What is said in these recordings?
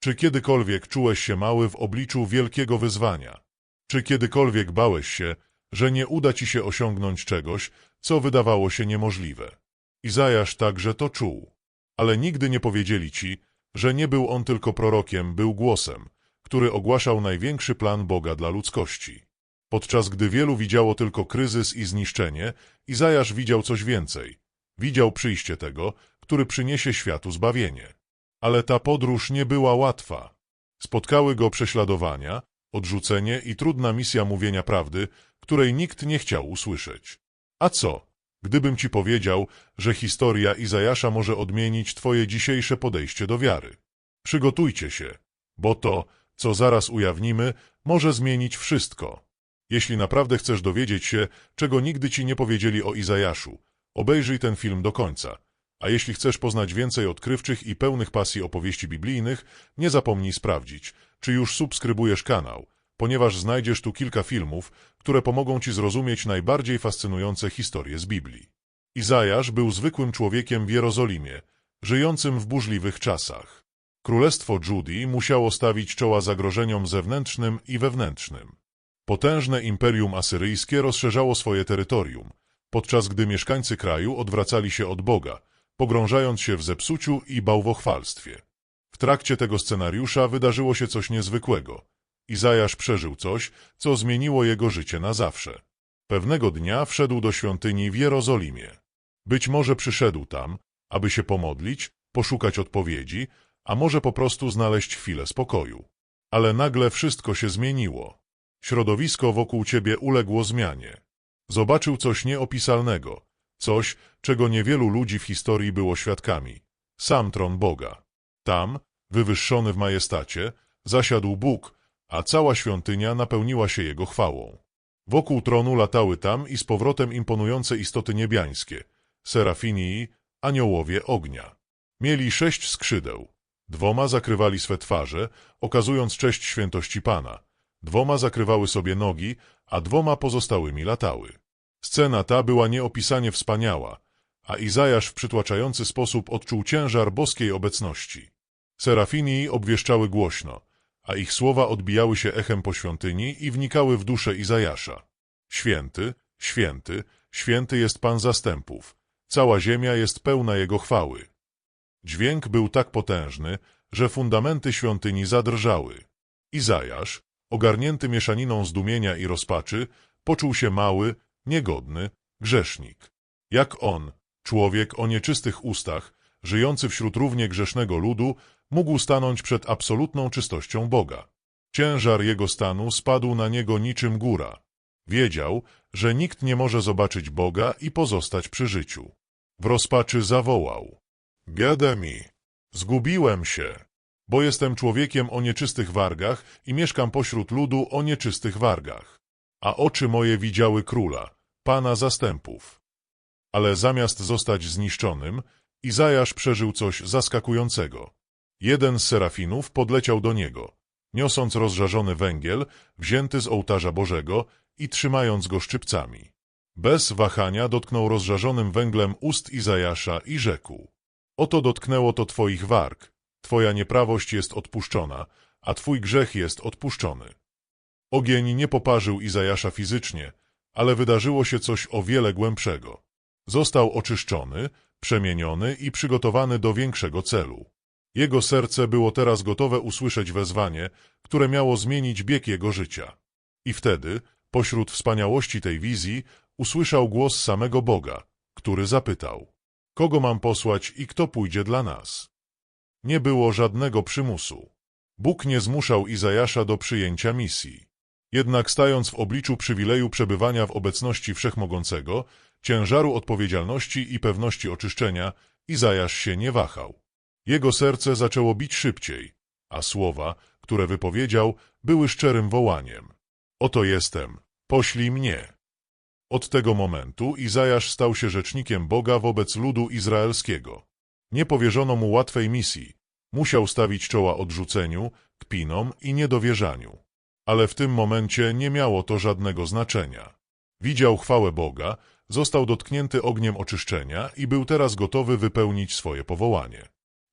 Czy kiedykolwiek czułeś się mały w obliczu wielkiego wyzwania? Czy kiedykolwiek bałeś się, że nie uda ci się osiągnąć czegoś, co wydawało się niemożliwe? Izajasz także to czuł. Ale nigdy nie powiedzieli ci, że nie był on tylko prorokiem, był głosem, który ogłaszał największy plan Boga dla ludzkości. Podczas gdy wielu widziało tylko kryzys i zniszczenie, Izajasz widział coś więcej. Widział przyjście tego, który przyniesie światu zbawienie. Ale ta podróż nie była łatwa. Spotkały go prześladowania, odrzucenie i trudna misja mówienia prawdy, której nikt nie chciał usłyszeć. A co, gdybym ci powiedział, że historia Izajasza może odmienić twoje dzisiejsze podejście do wiary? Przygotujcie się, bo to, co zaraz ujawnimy, może zmienić wszystko. Jeśli naprawdę chcesz dowiedzieć się, czego nigdy ci nie powiedzieli o Izajaszu, obejrzyj ten film do końca. A jeśli chcesz poznać więcej odkrywczych i pełnych pasji opowieści biblijnych, nie zapomnij sprawdzić, czy już subskrybujesz kanał, ponieważ znajdziesz tu kilka filmów, które pomogą ci zrozumieć najbardziej fascynujące historie z Biblii. Izajasz był zwykłym człowiekiem w Jerozolimie, żyjącym w burzliwych czasach. Królestwo Judii musiało stawić czoła zagrożeniom zewnętrznym i wewnętrznym. Potężne imperium asyryjskie rozszerzało swoje terytorium, podczas gdy mieszkańcy kraju odwracali się od Boga, pogrążając się w zepsuciu i bałwochwalstwie. W trakcie tego scenariusza wydarzyło się coś niezwykłego. Izajasz przeżył coś, co zmieniło jego życie na zawsze. Pewnego dnia wszedł do świątyni w Jerozolimie. Być może przyszedł tam, aby się pomodlić, poszukać odpowiedzi, a może po prostu znaleźć chwilę spokoju. Ale nagle wszystko się zmieniło. Środowisko wokół ciebie uległo zmianie. Zobaczył coś nieopisalnego, coś, czego niewielu ludzi w historii było świadkami. Sam tron Boga. Tam, wywyższony w majestacie, zasiadł Bóg, a cała świątynia napełniła się Jego chwałą. Wokół tronu latały tam i z powrotem imponujące istoty niebiańskie, serafinii, aniołowie ognia. Mieli sześć skrzydeł. Dwoma zakrywali swe twarze, okazując cześć świętości Pana. Dwoma zakrywały sobie nogi, a dwoma pozostałymi latały. Scena ta była nieopisanie wspaniała, a Izajasz w przytłaczający sposób odczuł ciężar boskiej obecności. Serafinii obwieszczały głośno, a ich słowa odbijały się echem po świątyni i wnikały w duszę Izajasza. Święty, święty, święty jest Pan zastępów. Cała ziemia jest pełna Jego chwały. Dźwięk był tak potężny, że fundamenty świątyni zadrżały. Izajasz, ogarnięty mieszaniną zdumienia i rozpaczy, poczuł się mały, niegodny, grzesznik. Jak on, człowiek o nieczystych ustach, żyjący wśród równie grzesznego ludu, mógł stanąć przed absolutną czystością Boga. Ciężar jego stanu spadł na niego niczym góra. Wiedział, że nikt nie może zobaczyć Boga i pozostać przy życiu. W rozpaczy zawołał. Biada mi! Zgubiłem się, bo jestem człowiekiem o nieczystych wargach i mieszkam pośród ludu o nieczystych wargach. A oczy moje widziały króla, pana zastępów. Ale zamiast zostać zniszczonym, Izajasz przeżył coś zaskakującego. Jeden z serafinów podleciał do niego, niosąc rozżarzony węgiel, wzięty z ołtarza Bożego i trzymając go szczypcami. Bez wahania dotknął rozżarzonym węglem ust Izajasza i rzekł. Oto dotknęło to twoich warg, twoja nieprawość jest odpuszczona, a twój grzech jest odpuszczony. Ogień nie poparzył Izajasza fizycznie, ale wydarzyło się coś o wiele głębszego. Został oczyszczony, przemieniony i przygotowany do większego celu. Jego serce było teraz gotowe usłyszeć wezwanie, które miało zmienić bieg jego życia. I wtedy, pośród wspaniałości tej wizji, usłyszał głos samego Boga, który zapytał, kogo mam posłać i kto pójdzie dla nas? Nie było żadnego przymusu. Bóg nie zmuszał Izajasza do przyjęcia misji. Jednak stając w obliczu przywileju przebywania w obecności Wszechmogącego, ciężaru odpowiedzialności i pewności oczyszczenia, Izajasz się nie wahał. Jego serce zaczęło bić szybciej, a słowa, które wypowiedział, były szczerym wołaniem. Oto jestem, poślij mnie. Od tego momentu Izajasz stał się rzecznikiem Boga wobec ludu izraelskiego. Nie powierzono mu łatwej misji. Musiał stawić czoła odrzuceniu, kpinom i niedowierzaniu. Ale w tym momencie nie miało to żadnego znaczenia. Widział chwałę Boga, został dotknięty ogniem oczyszczenia i był teraz gotowy wypełnić swoje powołanie.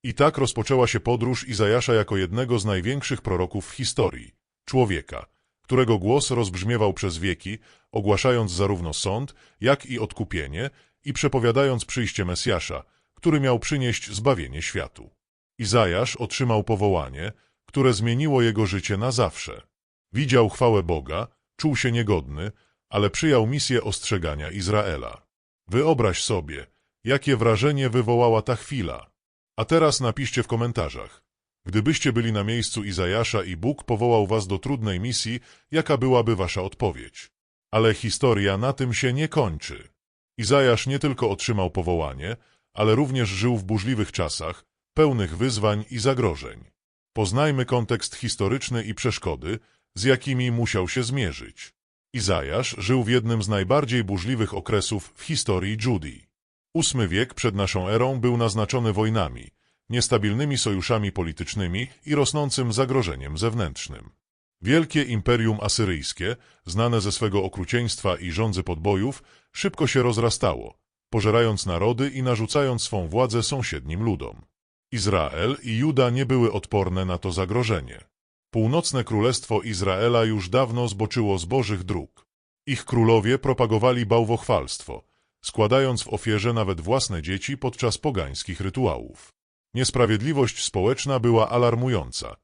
I tak rozpoczęła się podróż Izajasza jako jednego z największych proroków w historii. Człowieka, którego głos rozbrzmiewał przez wieki, ogłaszając zarówno sąd, jak i odkupienie i przepowiadając przyjście Mesjasza, który miał przynieść zbawienie światu. Izajasz otrzymał powołanie, które zmieniło jego życie na zawsze. Widział chwałę Boga, czuł się niegodny, ale przyjął misję ostrzegania Izraela. Wyobraź sobie, jakie wrażenie wywołała ta chwila. A teraz napiszcie w komentarzach. Gdybyście byli na miejscu Izajasza i Bóg powołał was do trudnej misji, jaka byłaby wasza odpowiedź? Ale historia na tym się nie kończy. Izajasz nie tylko otrzymał powołanie, ale również żył w burzliwych czasach, pełnych wyzwań i zagrożeń. Poznajmy kontekst historyczny i przeszkody, z jakimi musiał się zmierzyć. Izajasz żył w jednym z najbardziej burzliwych okresów w historii Judii. Ósmy wiek przed naszą erą był naznaczony wojnami, niestabilnymi sojuszami politycznymi i rosnącym zagrożeniem zewnętrznym. Wielkie imperium asyryjskie, znane ze swego okrucieństwa i rządzy podbojów, szybko się rozrastało, pożerając narody i narzucając swą władzę sąsiednim ludom. Izrael i Juda nie były odporne na to zagrożenie. Północne Królestwo Izraela już dawno zboczyło z bożych dróg. Ich królowie propagowali bałwochwalstwo, składając w ofierze nawet własne dzieci podczas pogańskich rytuałów. Niesprawiedliwość społeczna była alarmująca.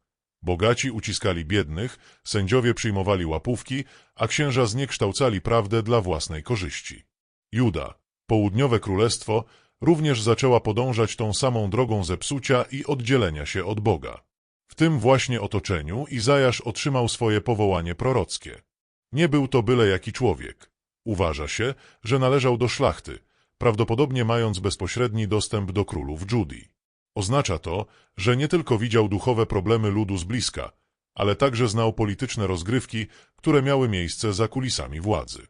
Bogaci uciskali biednych, sędziowie przyjmowali łapówki, a księża zniekształcali prawdę dla własnej korzyści. Juda, południowe królestwo, również zaczęła podążać tą samą drogą zepsucia i oddzielenia się od Boga. W tym właśnie otoczeniu Izajasz otrzymał swoje powołanie prorockie. Nie był to byle jaki człowiek. Uważa się, że należał do szlachty, prawdopodobnie mając bezpośredni dostęp do królów Judii. Oznacza to, że nie tylko widział duchowe problemy ludu z bliska, ale także znał polityczne rozgrywki, które miały miejsce za kulisami władzy.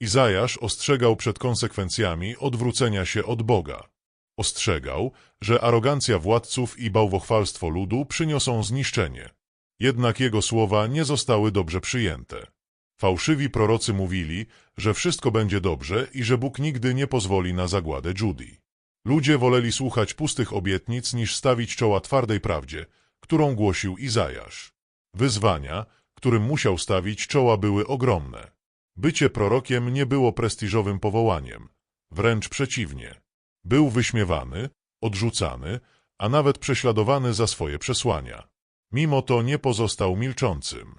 Izajasz ostrzegał przed konsekwencjami odwrócenia się od Boga. Ostrzegał, że arogancja władców i bałwochwalstwo ludu przyniosą zniszczenie. Jednak jego słowa nie zostały dobrze przyjęte. Fałszywi prorocy mówili, że wszystko będzie dobrze i że Bóg nigdy nie pozwoli na zagładę Judii. Ludzie woleli słuchać pustych obietnic niż stawić czoła twardej prawdzie, którą głosił Izajasz. Wyzwania, którym musiał stawić czoła były ogromne. Bycie prorokiem nie było prestiżowym powołaniem, wręcz przeciwnie. Był wyśmiewany, odrzucany, a nawet prześladowany za swoje przesłania. Mimo to nie pozostał milczącym.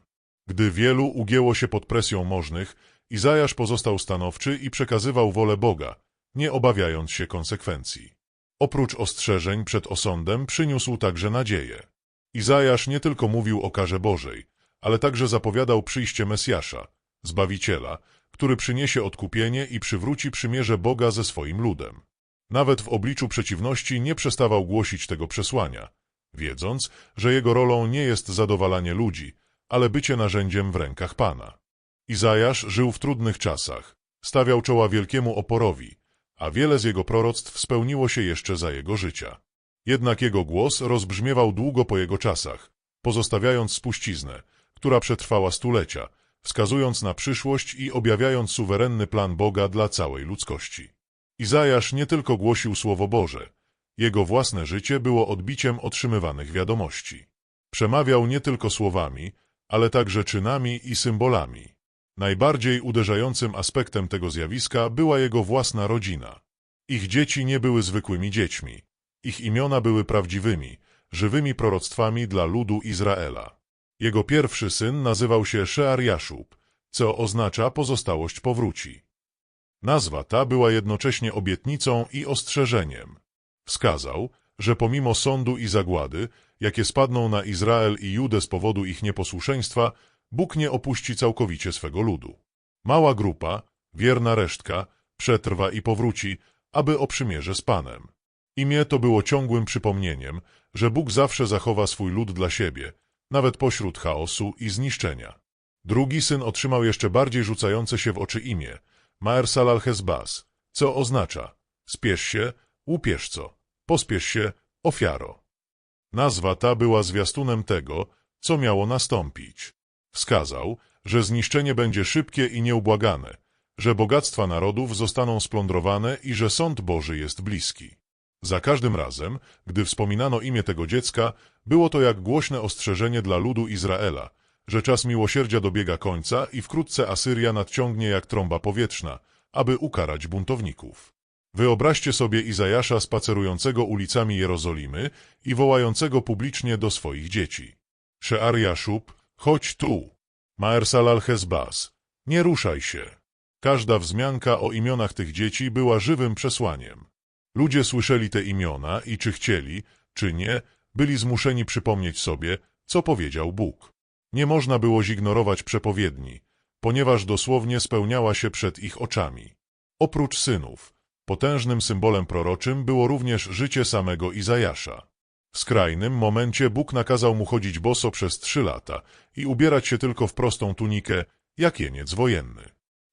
Gdy wielu ugięło się pod presją możnych, Izajasz pozostał stanowczy i przekazywał wolę Boga, nie obawiając się konsekwencji. Oprócz ostrzeżeń przed osądem przyniósł także nadzieję. Izajasz nie tylko mówił o karze Bożej, ale także zapowiadał przyjście Mesjasza, Zbawiciela, który przyniesie odkupienie i przywróci przymierze Boga ze swoim ludem. Nawet w obliczu przeciwności nie przestawał głosić tego przesłania, wiedząc, że jego rolą nie jest zadowalanie ludzi, ale bycie narzędziem w rękach Pana. Izajasz żył w trudnych czasach, stawiał czoła wielkiemu oporowi, a wiele z jego proroctw spełniło się jeszcze za jego życia. Jednak jego głos rozbrzmiewał długo po jego czasach, pozostawiając spuściznę, która przetrwała stulecia, wskazując na przyszłość i objawiając suwerenny plan Boga dla całej ludzkości. Izajasz nie tylko głosił Słowo Boże, jego własne życie było odbiciem otrzymywanych wiadomości. Przemawiał nie tylko słowami, ale także czynami i symbolami. Najbardziej uderzającym aspektem tego zjawiska była jego własna rodzina. Ich dzieci nie były zwykłymi dziećmi. Ich imiona były prawdziwymi, żywymi proroctwami dla ludu Izraela. Jego pierwszy syn nazywał się Szear-Jaszub, co oznacza pozostałość powróci. Nazwa ta była jednocześnie obietnicą i ostrzeżeniem. Wskazał, że pomimo sądu i zagłady, jakie spadną na Izrael i Judę z powodu ich nieposłuszeństwa, Bóg nie opuści całkowicie swego ludu. Mała grupa, wierna resztka, przetrwa i powróci, aby o przymierze z Panem. Imię to było ciągłym przypomnieniem, że Bóg zawsze zachowa swój lud dla siebie, nawet pośród chaosu i zniszczenia. Drugi syn otrzymał jeszcze bardziej rzucające się w oczy imię, Maer Salal Hezbas, co oznacza spiesz się, łupieżco, pospiesz się, ofiaro. Nazwa ta była zwiastunem tego, co miało nastąpić. Wskazał, że zniszczenie będzie szybkie i nieubłagane, że bogactwa narodów zostaną splądrowane i że sąd Boży jest bliski. Za każdym razem, gdy wspominano imię tego dziecka, było to jak głośne ostrzeżenie dla ludu Izraela, że czas miłosierdzia dobiega końca i wkrótce Asyria nadciągnie jak trąba powietrzna, aby ukarać buntowników. Wyobraźcie sobie Izajasza spacerującego ulicami Jerozolimy i wołającego publicznie do swoich dzieci. Shear Jaszub, chodź tu. Maersal al-Hezbaz, nie ruszaj się. Każda wzmianka o imionach tych dzieci była żywym przesłaniem. Ludzie słyszeli te imiona i czy chcieli, czy nie, byli zmuszeni przypomnieć sobie, co powiedział Bóg. Nie można było zignorować przepowiedni, ponieważ dosłownie spełniała się przed ich oczami. Oprócz synów, potężnym symbolem proroczym było również życie samego Izajasza. W skrajnym momencie Bóg nakazał mu chodzić boso przez trzy lata i ubierać się tylko w prostą tunikę, jak jeniec wojenny.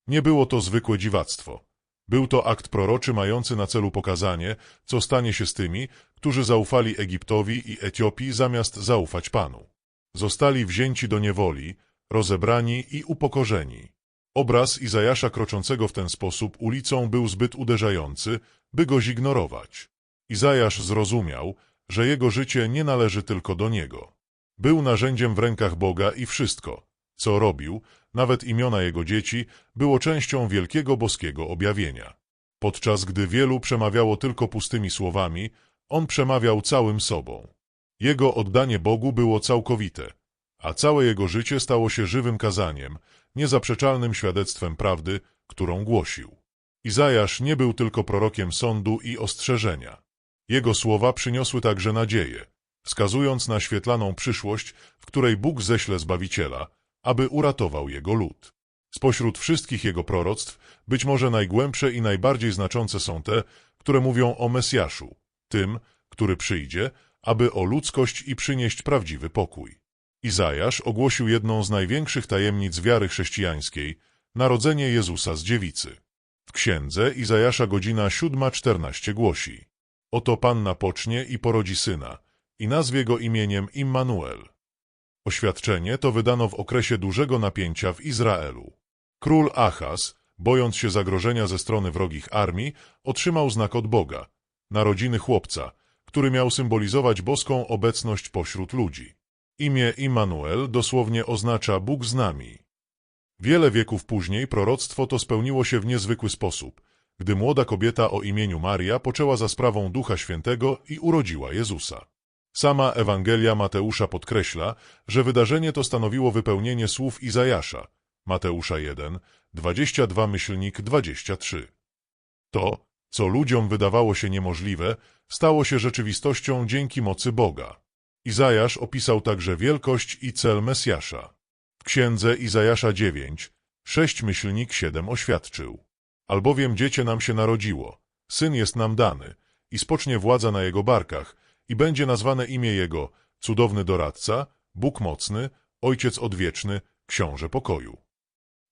Nie było to zwykłe dziwactwo. Był to akt proroczy mający na celu pokazanie, co stanie się z tymi, którzy zaufali Egiptowi i Etiopii zamiast zaufać Panu. Zostali wzięci do niewoli, rozebrani i upokorzeni. Obraz Izajasza kroczącego w ten sposób ulicą był zbyt uderzający, by go zignorować. Izajasz zrozumiał, że jego życie nie należy tylko do niego. Był narzędziem w rękach Boga i wszystko, co robił, nawet imiona jego dzieci, było częścią wielkiego boskiego objawienia. Podczas gdy wielu przemawiało tylko pustymi słowami, on przemawiał całym sobą. Jego oddanie Bogu było całkowite, a całe jego życie stało się żywym kazaniem, niezaprzeczalnym świadectwem prawdy, którą głosił. Izajasz nie był tylko prorokiem sądu i ostrzeżenia. Jego słowa przyniosły także nadzieję, wskazując na świetlaną przyszłość, w której Bóg ześle Zbawiciela, aby uratował jego lud. Spośród wszystkich jego proroctw, być może najgłębsze i najbardziej znaczące są te, które mówią o Mesjaszu, tym, który przyjdzie, aby o ludzkość i przynieść prawdziwy pokój. Izajasz ogłosił jedną z największych tajemnic wiary chrześcijańskiej, narodzenie Jezusa z dziewicy. W księdze Izajasza godzina 7.14 głosi Oto Panna pocznie i porodzi syna i nazwie go imieniem Immanuel. Oświadczenie to wydano w okresie dużego napięcia w Izraelu. Król Achaz, bojąc się zagrożenia ze strony wrogich armii, otrzymał znak od Boga, narodziny chłopca, który miał symbolizować boską obecność pośród ludzi. Imię Immanuel dosłownie oznacza Bóg z nami. Wiele wieków później proroctwo to spełniło się w niezwykły sposób, gdy młoda kobieta o imieniu Maria poczęła za sprawą Ducha Świętego i urodziła Jezusa. Sama Ewangelia Mateusza podkreśla, że wydarzenie to stanowiło wypełnienie słów Izajasza, Mateusza 1, 22 myślnik 23. To, co ludziom wydawało się niemożliwe, stało się rzeczywistością dzięki mocy Boga. Izajasz opisał także wielkość i cel Mesjasza. W księdze Izajasza 9, 6 myślnik 7 oświadczył. Albowiem dziecię nam się narodziło, syn jest nam dany i spocznie władza na jego barkach i będzie nazwane imię jego cudowny doradca, Bóg mocny, Ojciec odwieczny, Książę pokoju.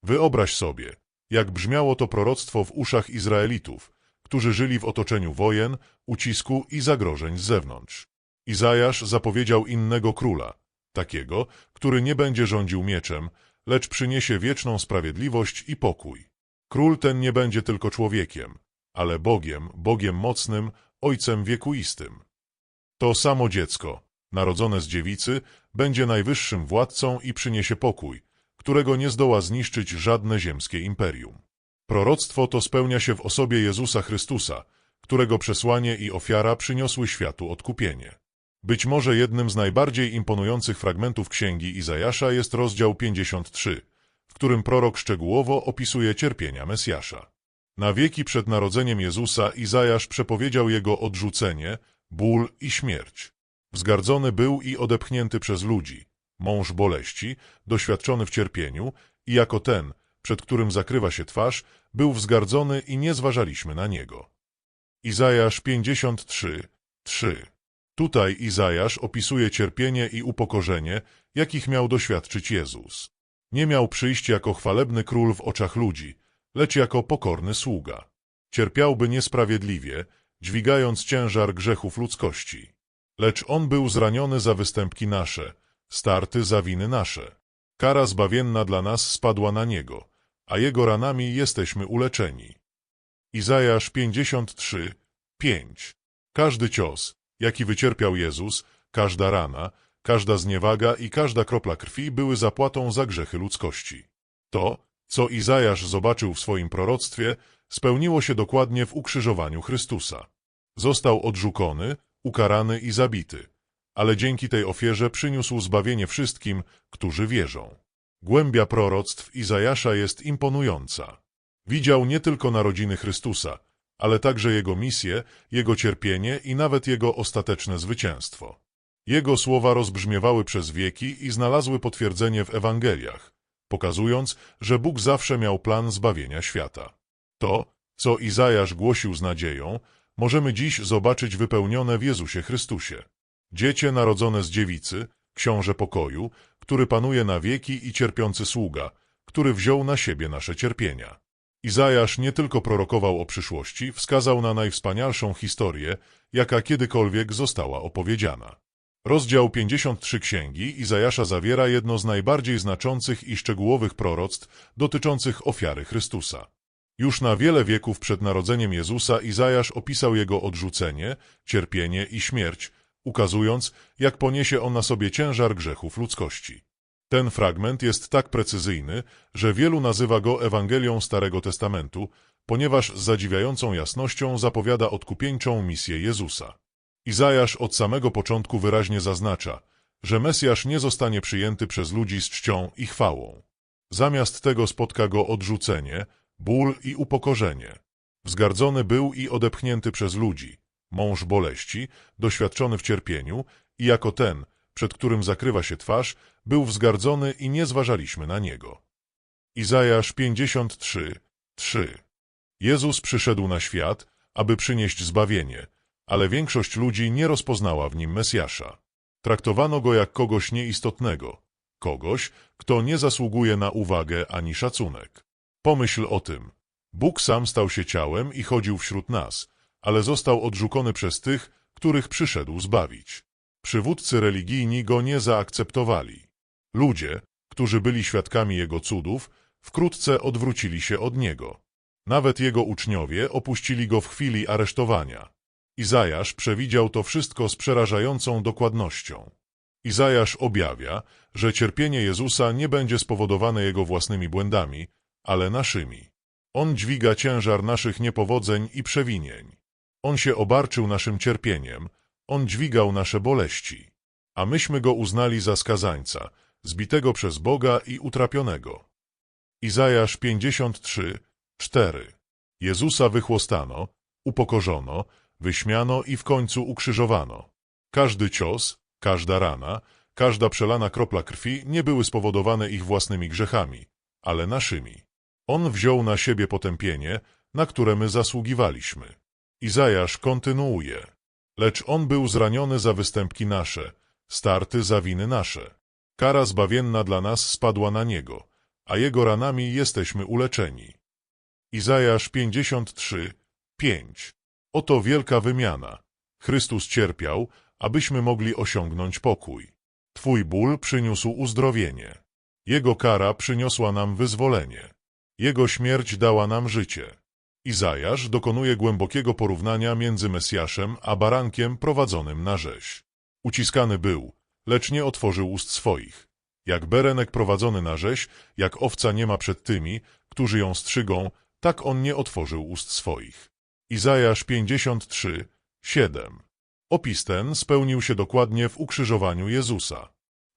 Wyobraź sobie, jak brzmiało to proroctwo w uszach Izraelitów, którzy żyli w otoczeniu wojen, ucisku i zagrożeń z zewnątrz. Izajasz zapowiedział innego króla, takiego, który nie będzie rządził mieczem, lecz przyniesie wieczną sprawiedliwość i pokój. Król ten nie będzie tylko człowiekiem, ale Bogiem, Bogiem mocnym, Ojcem wiekuistym. To samo dziecko, narodzone z dziewicy, będzie najwyższym władcą i przyniesie pokój, którego nie zdoła zniszczyć żadne ziemskie imperium. Proroctwo to spełnia się w osobie Jezusa Chrystusa, którego przesłanie i ofiara przyniosły światu odkupienie. Być może jednym z najbardziej imponujących fragmentów księgi Izajasza jest rozdział 53, w którym prorok szczegółowo opisuje cierpienia Mesjasza. Na wieki przed narodzeniem Jezusa Izajasz przepowiedział jego odrzucenie, ból i śmierć. Wzgardzony był i odepchnięty przez ludzi, mąż boleści, doświadczony w cierpieniu i jako ten, przed którym zakrywa się twarz, był wzgardzony i nie zważaliśmy na niego. Izajasz 53, 3 Tutaj Izajasz opisuje cierpienie i upokorzenie, jakich miał doświadczyć Jezus. Nie miał przyjść jako chwalebny król w oczach ludzi, lecz jako pokorny sługa. Cierpiałby niesprawiedliwie, dźwigając ciężar grzechów ludzkości. Lecz on był zraniony za występki nasze, starty za winy nasze. Kara zbawienna dla nas spadła na niego, a jego ranami jesteśmy uleczeni. Izajasz 53, 5 Każdy cios, jaki wycierpiał Jezus, każda rana, każda zniewaga i każda kropla krwi były zapłatą za grzechy ludzkości. To, co Izajasz zobaczył w swoim proroctwie, spełniło się dokładnie w ukrzyżowaniu Chrystusa. Został odrzucony, ukarany i zabity, ale dzięki tej ofierze przyniósł zbawienie wszystkim, którzy wierzą. Głębia proroctw Izajasza jest imponująca. Widział nie tylko narodziny Chrystusa, ale także Jego misję, Jego cierpienie i nawet Jego ostateczne zwycięstwo. Jego słowa rozbrzmiewały przez wieki i znalazły potwierdzenie w Ewangeliach, pokazując, że Bóg zawsze miał plan zbawienia świata. To, co Izajasz głosił z nadzieją, możemy dziś zobaczyć wypełnione w Jezusie Chrystusie. Dziecię narodzone z dziewicy, książę pokoju, który panuje na wieki i cierpiący sługa, który wziął na siebie nasze cierpienia. Izajasz nie tylko prorokował o przyszłości, wskazał na najwspanialszą historię, jaka kiedykolwiek została opowiedziana. Rozdział 53 Księgi Izajasza zawiera jedno z najbardziej znaczących i szczegółowych proroctw dotyczących ofiary Chrystusa. Już na wiele wieków przed narodzeniem Jezusa Izajasz opisał jego odrzucenie, cierpienie i śmierć, ukazując, jak poniesie on na sobie ciężar grzechów ludzkości. Ten fragment jest tak precyzyjny, że wielu nazywa go Ewangelią Starego Testamentu, ponieważ z zadziwiającą jasnością zapowiada odkupieńczą misję Jezusa. Izajasz od samego początku wyraźnie zaznacza, że Mesjasz nie zostanie przyjęty przez ludzi z czcią i chwałą. Zamiast tego spotka go odrzucenie, ból i upokorzenie. Wzgardzony był i odepchnięty przez ludzi, mąż boleści, doświadczony w cierpieniu i jako ten, przed którym zakrywa się twarz, był wzgardzony i nie zważaliśmy na niego. Izajasz 53, 3 Jezus przyszedł na świat, aby przynieść zbawienie, ale większość ludzi nie rozpoznała w nim Mesjasza. Traktowano go jak kogoś nieistotnego, kogoś, kto nie zasługuje na uwagę ani szacunek. Pomyśl o tym. Bóg sam stał się ciałem i chodził wśród nas, ale został odrzucony przez tych, których przyszedł zbawić. Przywódcy religijni go nie zaakceptowali. Ludzie, którzy byli świadkami jego cudów, wkrótce odwrócili się od niego. Nawet jego uczniowie opuścili go w chwili aresztowania. Izajasz przewidział to wszystko z przerażającą dokładnością. Izajasz objawia, że cierpienie Jezusa nie będzie spowodowane jego własnymi błędami, ale naszymi. On dźwiga ciężar naszych niepowodzeń i przewinień. On się obarczył naszym cierpieniem, on dźwigał nasze boleści, a myśmy go uznali za skazańca, zbitego przez Boga i utrapionego. Izajasz 53, 4 Jezusa wychłostano, upokorzono, wyśmiano i w końcu ukrzyżowano. Każdy cios, każda rana, każda przelana kropla krwi nie były spowodowane ich własnymi grzechami, ale naszymi. On wziął na siebie potępienie, na które my zasługiwaliśmy. Izajasz kontynuuje. Lecz on był zraniony za występki nasze, starty za winy nasze. Kara zbawienna dla nas spadła na niego, a jego ranami jesteśmy uleczeni. Izajasz 53, 5 Oto wielka wymiana. Chrystus cierpiał, abyśmy mogli osiągnąć pokój. Twój ból przyniósł uzdrowienie. Jego kara przyniosła nam wyzwolenie. Jego śmierć dała nam życie. Izajasz dokonuje głębokiego porównania między Mesjaszem a barankiem prowadzonym na rzeź. Uciskany był, lecz nie otworzył ust swoich. Jak berenek prowadzony na rzeź, jak owca nie ma przed tymi, którzy ją strzygą, tak on nie otworzył ust swoich. Izajasz 53, 7 Opis ten spełnił się dokładnie w ukrzyżowaniu Jezusa.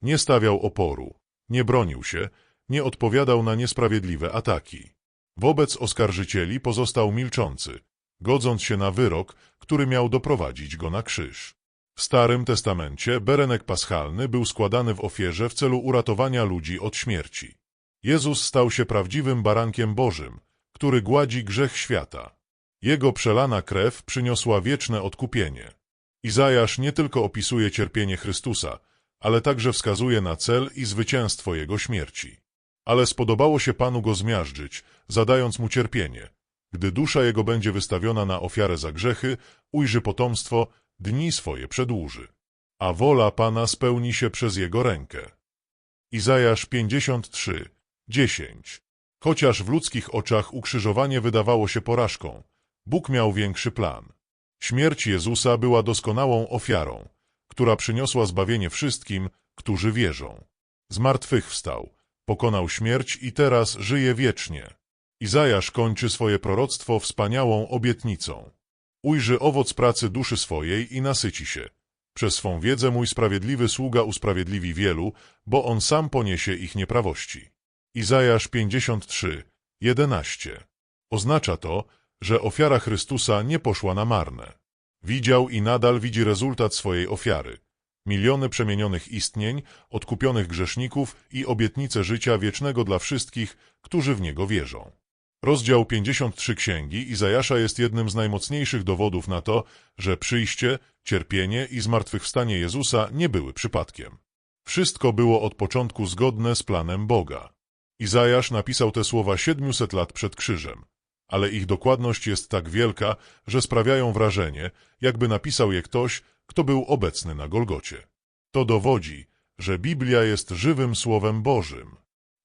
Nie stawiał oporu, nie bronił się, nie odpowiadał na niesprawiedliwe ataki. Wobec oskarżycieli pozostał milczący, godząc się na wyrok, który miał doprowadzić go na krzyż. W Starym Testamencie berenek paschalny był składany w ofierze w celu uratowania ludzi od śmierci. Jezus stał się prawdziwym barankiem Bożym, który gładzi grzech świata. Jego przelana krew przyniosła wieczne odkupienie. Izajasz nie tylko opisuje cierpienie Chrystusa, ale także wskazuje na cel i zwycięstwo Jego śmierci. Ale spodobało się Panu go zmiażdżyć, zadając mu cierpienie. Gdy dusza jego będzie wystawiona na ofiarę za grzechy, ujrzy potomstwo, dni swoje przedłuży. A wola Pana spełni się przez jego rękę. Izajasz 53, 10 Chociaż w ludzkich oczach ukrzyżowanie wydawało się porażką, Bóg miał większy plan. Śmierć Jezusa była doskonałą ofiarą, która przyniosła zbawienie wszystkim, którzy wierzą. Zmartwychwstał, pokonał śmierć i teraz żyje wiecznie. Izajasz kończy swoje proroctwo wspaniałą obietnicą. Ujrzy owoc pracy duszy swojej i nasyci się. Przez swą wiedzę mój sprawiedliwy sługa usprawiedliwi wielu, bo on sam poniesie ich nieprawości. Izajasz 53, 11. Oznacza to, że ofiara Chrystusa nie poszła na marne. Widział i nadal widzi rezultat swojej ofiary. Miliony przemienionych istnień, odkupionych grzeszników i obietnice życia wiecznego dla wszystkich, którzy w Niego wierzą. Rozdział 53 Księgi Izajasza jest jednym z najmocniejszych dowodów na to, że przyjście, cierpienie i zmartwychwstanie Jezusa nie były przypadkiem. Wszystko było od początku zgodne z planem Boga. Izajasz napisał te słowa 700 lat przed krzyżem, ale ich dokładność jest tak wielka, że sprawiają wrażenie, jakby napisał je ktoś, kto był obecny na Golgocie. To dowodzi, że Biblia jest żywym Słowem Bożym.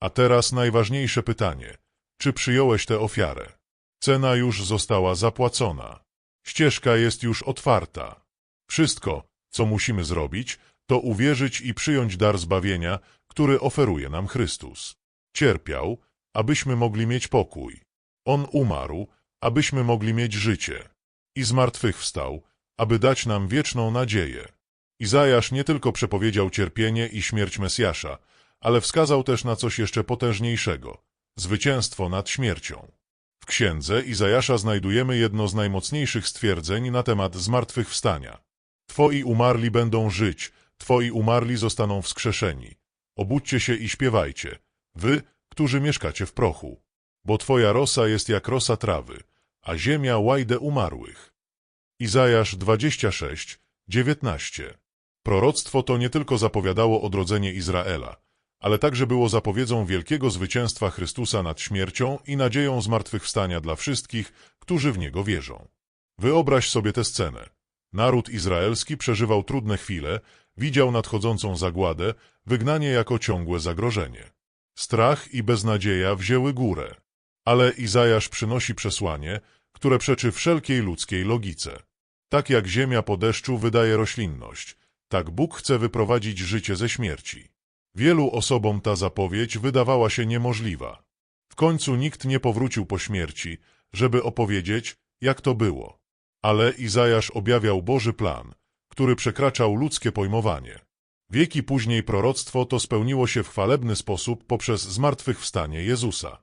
A teraz najważniejsze pytanie – czy przyjąłeś tę ofiarę? Cena już została zapłacona. Ścieżka jest już otwarta. Wszystko, co musimy zrobić, to uwierzyć i przyjąć dar zbawienia, który oferuje nam Chrystus. Cierpiał, abyśmy mogli mieć pokój. On umarł, abyśmy mogli mieć życie. I zmartwychwstał, aby dać nam wieczną nadzieję. Izajasz nie tylko przepowiedział cierpienie i śmierć Mesjasza, ale wskazał też na coś jeszcze potężniejszego – Zwycięstwo nad śmiercią. W księdze Izajasza znajdujemy jedno z najmocniejszych stwierdzeń na temat zmartwychwstania. Twoi umarli będą żyć, twoi umarli zostaną wskrzeszeni. Obudźcie się i śpiewajcie, wy, którzy mieszkacie w prochu. Bo twoja rosa jest jak rosa trawy, a ziemia łajdę umarłych. Izajasz 26, 19 Proroctwo to nie tylko zapowiadało odrodzenie Izraela, ale także było zapowiedzią wielkiego zwycięstwa Chrystusa nad śmiercią i nadzieją zmartwychwstania dla wszystkich, którzy w Niego wierzą. Wyobraź sobie tę scenę. Naród izraelski przeżywał trudne chwile, widział nadchodzącą zagładę, wygnanie jako ciągłe zagrożenie. Strach i beznadzieja wzięły górę. Ale Izajasz przynosi przesłanie, które przeczy wszelkiej ludzkiej logice. Tak jak ziemia po deszczu wydaje roślinność, tak Bóg chce wyprowadzić życie ze śmierci. Wielu osobom ta zapowiedź wydawała się niemożliwa. W końcu nikt nie powrócił po śmierci, żeby opowiedzieć, jak to było. Ale Izajasz objawiał Boży plan, który przekraczał ludzkie pojmowanie. Wieki później proroctwo to spełniło się w chwalebny sposób poprzez zmartwychwstanie Jezusa.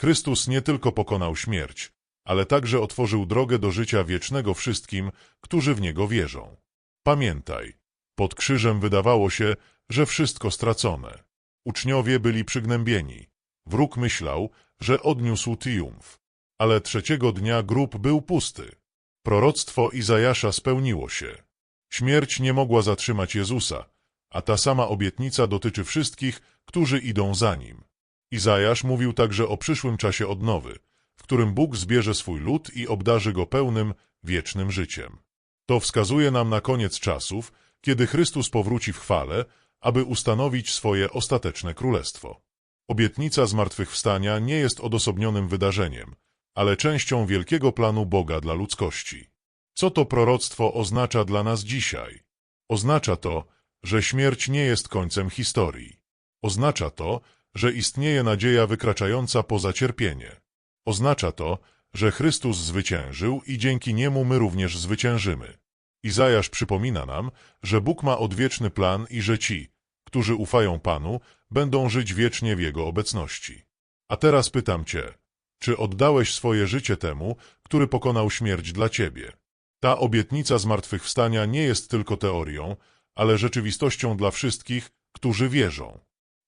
Chrystus nie tylko pokonał śmierć, ale także otworzył drogę do życia wiecznego wszystkim, którzy w Niego wierzą. Pamiętaj, pod krzyżem wydawało się, że wszystko stracone. Uczniowie byli przygnębieni. Wróg myślał, że odniósł triumf. Ale trzeciego dnia grób był pusty. Proroctwo Izajasza spełniło się. Śmierć nie mogła zatrzymać Jezusa, a ta sama obietnica dotyczy wszystkich, którzy idą za Nim. Izajasz mówił także o przyszłym czasie odnowy, w którym Bóg zbierze swój lud i obdarzy go pełnym, wiecznym życiem. To wskazuje nam na koniec czasów, kiedy Chrystus powróci w chwale, aby ustanowić swoje ostateczne królestwo. Obietnica zmartwychwstania nie jest odosobnionym wydarzeniem, ale częścią wielkiego planu Boga dla ludzkości. Co to proroctwo oznacza dla nas dzisiaj? Oznacza to, że śmierć nie jest końcem historii. Oznacza to, że istnieje nadzieja wykraczająca poza cierpienie. Oznacza to, że Chrystus zwyciężył i dzięki Niemu my również zwyciężymy. Izajasz przypomina nam, że Bóg ma odwieczny plan i że ci, którzy ufają Panu, będą żyć wiecznie w Jego obecności. A teraz pytam Cię, czy oddałeś swoje życie temu, który pokonał śmierć dla Ciebie? Ta obietnica zmartwychwstania nie jest tylko teorią, ale rzeczywistością dla wszystkich, którzy wierzą.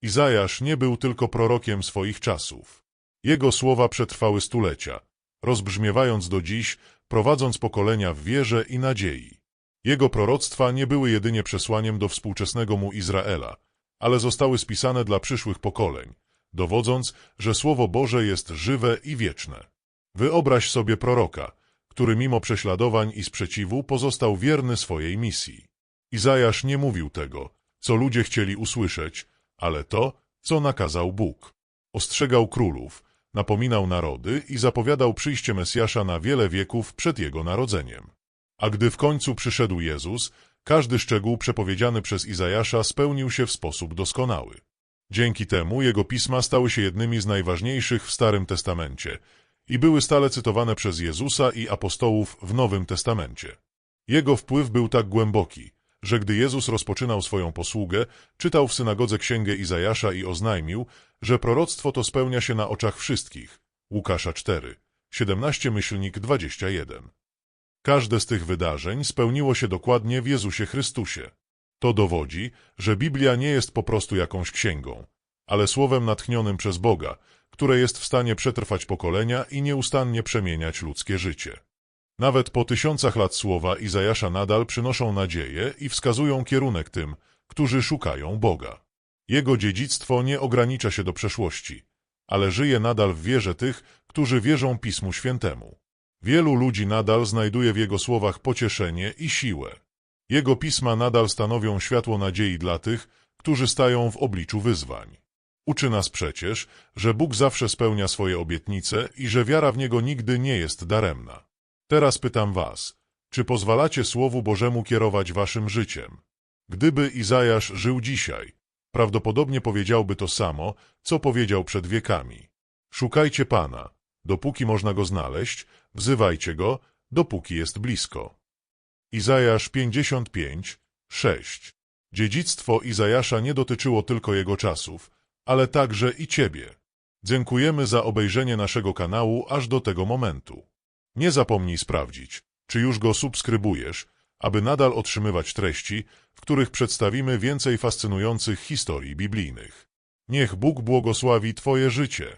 Izajasz nie był tylko prorokiem swoich czasów. Jego słowa przetrwały stulecia, rozbrzmiewając do dziś, prowadząc pokolenia w wierze i nadziei. Jego proroctwa nie były jedynie przesłaniem do współczesnego mu Izraela, ale zostały spisane dla przyszłych pokoleń, dowodząc, że Słowo Boże jest żywe i wieczne. Wyobraź sobie proroka, który mimo prześladowań i sprzeciwu pozostał wierny swojej misji. Izajasz nie mówił tego, co ludzie chcieli usłyszeć, ale to, co nakazał Bóg. Ostrzegał królów, napominał narody i zapowiadał przyjście Mesjasza na wiele wieków przed jego narodzeniem. A gdy w końcu przyszedł Jezus, każdy szczegół przepowiedziany przez Izajasza spełnił się w sposób doskonały. Dzięki temu jego pisma stały się jednymi z najważniejszych w Starym Testamencie i były stale cytowane przez Jezusa i apostołów w Nowym Testamencie. Jego wpływ był tak głęboki, że gdy Jezus rozpoczynał swoją posługę, czytał w synagodze księgę Izajasza i oznajmił, że proroctwo to spełnia się na oczach wszystkich. Łukasza 4, 17 myślnik 21. Każde z tych wydarzeń spełniło się dokładnie w Jezusie Chrystusie. To dowodzi, że Biblia nie jest po prostu jakąś księgą, ale słowem natchnionym przez Boga, które jest w stanie przetrwać pokolenia i nieustannie przemieniać ludzkie życie. Nawet po tysiącach lat słowa Izajasza nadal przynoszą nadzieję i wskazują kierunek tym, którzy szukają Boga. Jego dziedzictwo nie ogranicza się do przeszłości, ale żyje nadal w wierze tych, którzy wierzą Pismu Świętemu. Wielu ludzi nadal znajduje w jego słowach pocieszenie i siłę. Jego pisma nadal stanowią światło nadziei dla tych, którzy stają w obliczu wyzwań. Uczy nas przecież, że Bóg zawsze spełnia swoje obietnice i że wiara w Niego nigdy nie jest daremna. Teraz pytam was, czy pozwalacie Słowu Bożemu kierować waszym życiem? Gdyby Izajasz żył dzisiaj, prawdopodobnie powiedziałby to samo, co powiedział przed wiekami. Szukajcie Pana, dopóki można Go znaleźć, wzywajcie Go, dopóki jest blisko. Izajasz 55, 6 Dziedzictwo Izajasza nie dotyczyło tylko jego czasów, ale także i ciebie. Dziękujemy za obejrzenie naszego kanału aż do tego momentu. Nie zapomnij sprawdzić, czy już go subskrybujesz, aby nadal otrzymywać treści, w których przedstawimy więcej fascynujących historii biblijnych. Niech Bóg błogosławi Twoje życie.